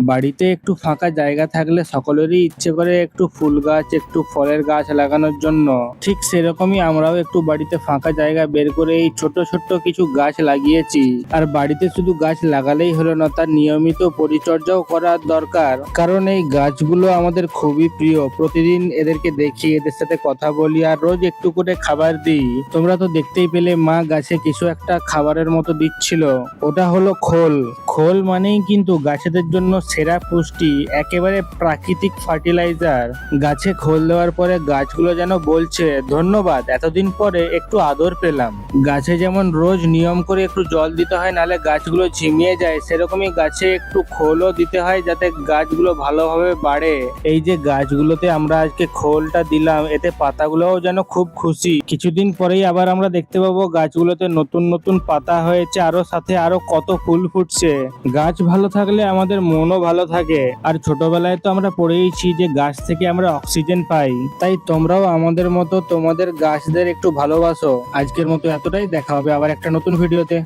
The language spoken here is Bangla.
বাড়িতে একটু ফাঁকা জায়গা থাকলে সকলেরই ইচ্ছে করে একটু ফুল গাছ, একটু ফলের গাছ লাগানোর জন্য। ঠিক সেরকমই আমরাও একটু বাড়িতে ফাঁকা জায়গা বের করে এই ছোট ছোট কিছু গাছ লাগিয়েছি। আর বাড়িতে শুধু গাছ লাগালেই হলো না, তার নিয়মিত পরিচর্যাও করার দরকার। কারণ এই গাছগুলো আমাদের খুবই প্রিয়। প্রতিদিন এদেরকে দেখি, এদের সাথে কথা বলি আর রোজ একটু করে খাবার দিই। তোমরা তো দেখতেই পেলে, মা গাছে কিছু একটা খাবারের মতো দিচ্ছিল। ওটা হলো খোল। খোল মানেই কিন্তু গাছেদের জন্য সেরা পুষ্টি, একেবারে প্রাকৃতিক ফার্টিলাইজার। গাছে খোল দেওয়ার পরে গাছগুলো যেন বলছে, ধন্যবাদ, এতদিন পরে একটু আদর পেলাম। গাছে যেমন রোজ নিয়ম করে একটু জল দিতে হয়, নালে গাছগুলো ঝিমিয়ে যায়, সেরকমই গাছে একটু খোলও দিতে হয় যাতে গাছগুলো ভালোভাবে বাড়ে। এই যে গাছগুলোতে আমরা আজকে খোলটা দিলাম, এতে পাতাগুলোও যেন খুব খুশি। কিছুদিন পরেই আবার আমরা দেখতে পাবো গাছগুলোতে নতুন নতুন পাতা হয়েছে, আরও সাথে আরও কত ফুল ফুটছে। গাছ ভালো থাকলে আমাদের মনও ভালো থাকে। আর ছোটবেলায় তো আমরা পড়েইছি যে গাছ থেকে আমরা অক্সিজেন পাই। তাই তোমরাও আমাদের মতো তোমাদের গাছদের একটু ভালোবাসো। আজকের মতো এতটাই। দেখা হবে আবার একটা নতুন ভিডিওতে।